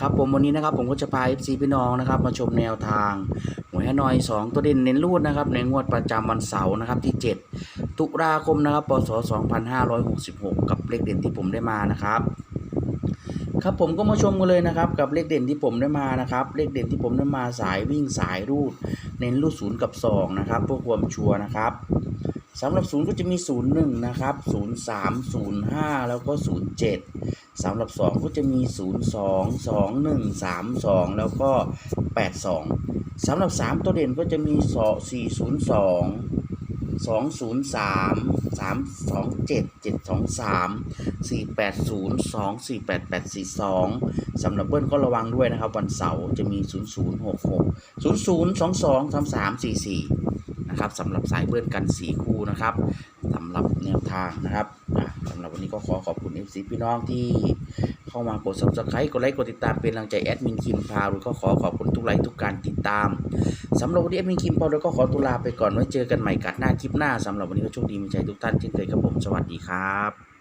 ครับผมวันนี้นะครับผมก็จะพา FC พี่น้องนะครับมาชมแนวทางหวยฮานอย 2 ตัวเด่นเน้นรูดนะครับในงวดประจำวันเสาร์นะครับที่ 7 ตุลาคมนะครับปศ2566 กับเลขเด่นที่ผมได้มานะครับ ครับผมก็มาชมกันเลยนะครับกับเลขเด่นที่ผมได้มานะครับเลขเด่นที่ผมได้มาสายวิ่งสายรูด เน้นรูดศูนย์กับสองนะครับเพื่อความชัวร์นะครับ สำหรับศูนย์ก็จะมีศูนย์หนึ่งนะครับศูนย์สามศูนย์ห้าแล้วก็ศูนย์เจ็ดสำหรับสองก็จะมีศูนย์สองสองหนึ่งสามสองแล้วก็แปดสองสำหรับสามตัวเด่นก็จะมีสองสี่ศูนย์สองสองศูนย์สามสามสองเจ็ดเจ็ดสองสามสี่แปดศูนย์สองสี่แปดแปดสี่สองสำหรับเบิ้ลก็ระวังด้วยนะครับ วันเสาร์จะมีศูนย์ศู นย์หกหกศูนย์ศูนย์สองสองสามสามสี่สี่นะครับสำหรับสายเบิ้ลกันสี่คู่นะครับสำหรับแนวทางนะครับสำหรับวันนี้ก็ขอขอบคุณ FC พี่น้องที่เข้ามากด subscribe กดไลค์กดติดตามเป็นกำลังใจแอดมินคิมพาวก็ขอขอบคุณทุกไลค์ทุกการติดตามสำหรับวันนี้แอดมินคิมพาวก็ขอตุลาไปก่อนไว้เจอกันใหม่กัดหน้าคลิปหน้าสำหรับวันนี้ก็โชคดีมีใจทุกท่านเช่นเคยครับผมสวัสดีครับ